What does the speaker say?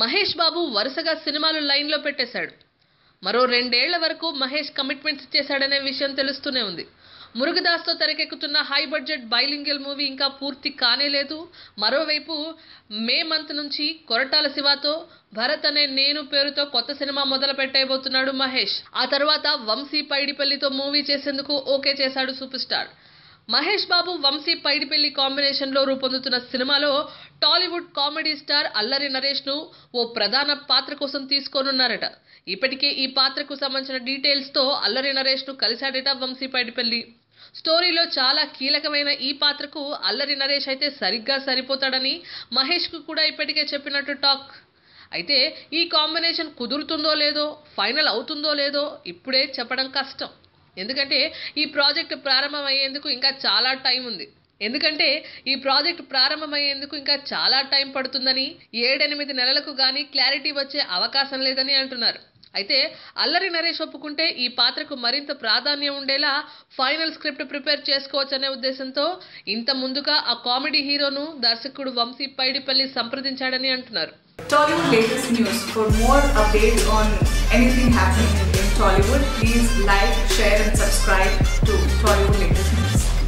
మహేష్ బాబు వరుసగా సినిమాలు లైన్లో పెట్టేశాడు. మరో రెండేళ్ళ వరకు మహేష్ కమిట్మెంట్స్ ఇచ్చేశాడనే విషయం తెలుస్తూనే ఉంది. మురుగదాస్తో తెరకెక్కుతున్న హై బడ్జెట్ బైలింగల్ మూవీ ఇంకా పూర్తి కానే లేదు. మరోవైపు మే మంత్ నుంచి కొరటాల శివతో భరత్ అనే నేను పేరుతో కొత్త సినిమా మొదలు పెట్టేయబోతున్నాడు మహేష్. ఆ తర్వాత వంశీ పైడిపల్లితో మూవీ చేసేందుకు ఓకే చేశాడు సూపర్ స్టార్. మహేష్ బాబు వంశీ పైడిపల్లి కాంబినేషన్లో రూపొందుతున్న సినిమాలో టాలీవుడ్ కామెడీ స్టార్ అల్లరి నరేష్ను ఓ ప్రధాన పాత్ర కోసం తీసుకోనున్నారట. ఇప్పటికే ఈ పాత్రకు సంబంధించిన డీటెయిల్స్తో అల్లరి నరేష్ను కలిశాడట వంశీ పైడిపల్లి స్టోరీలో చాలా కీలకమైన ఈ పాత్రకు అల్లరి నరేష్ అయితే సరిగ్గా సరిపోతాడని మహేష్కు కూడా ఇప్పటికే చెప్పినట్టు టాక్. అయితే ఈ కాంబినేషన్ కుదురుతుందో లేదో ఫైనల్ అవుతుందో లేదో ఇప్పుడే చెప్పడం కష్టం. ఎందుకంటే ఈ ప్రాజెక్ట్ ప్రారంభమయ్యేందుకు ఇంకా చాలా టైం ఉంది. ఎందుకంటే ఈ ప్రాజెక్ట్ ప్రారంభమయ్యేందుకు ఇంకా చాలా టైం పడుతుందని ఏడెనిమిది నెలలకు గానీ క్లారిటీ వచ్చే అవకాశం లేదని అంటున్నారు. అయితే అల్లరి నరేష్ ఒప్పుకుంటే ఈ పాత్రకు మరింత ప్రాధాన్యం ఉండేలా ఫైనల్ స్క్రిప్ట్ ప్రిపేర్ చేసుకోవచ్చనే ఉద్దేశంతో ఇంత ముందుగా ఆ కామెడీ హీరోను దర్శకుడు వంశీ పైడిపల్లి సంప్రదించాడని అంటున్నారు. Tollywood latest news. For more updates on anything happening in Tollywood, please like, share, and subscribe.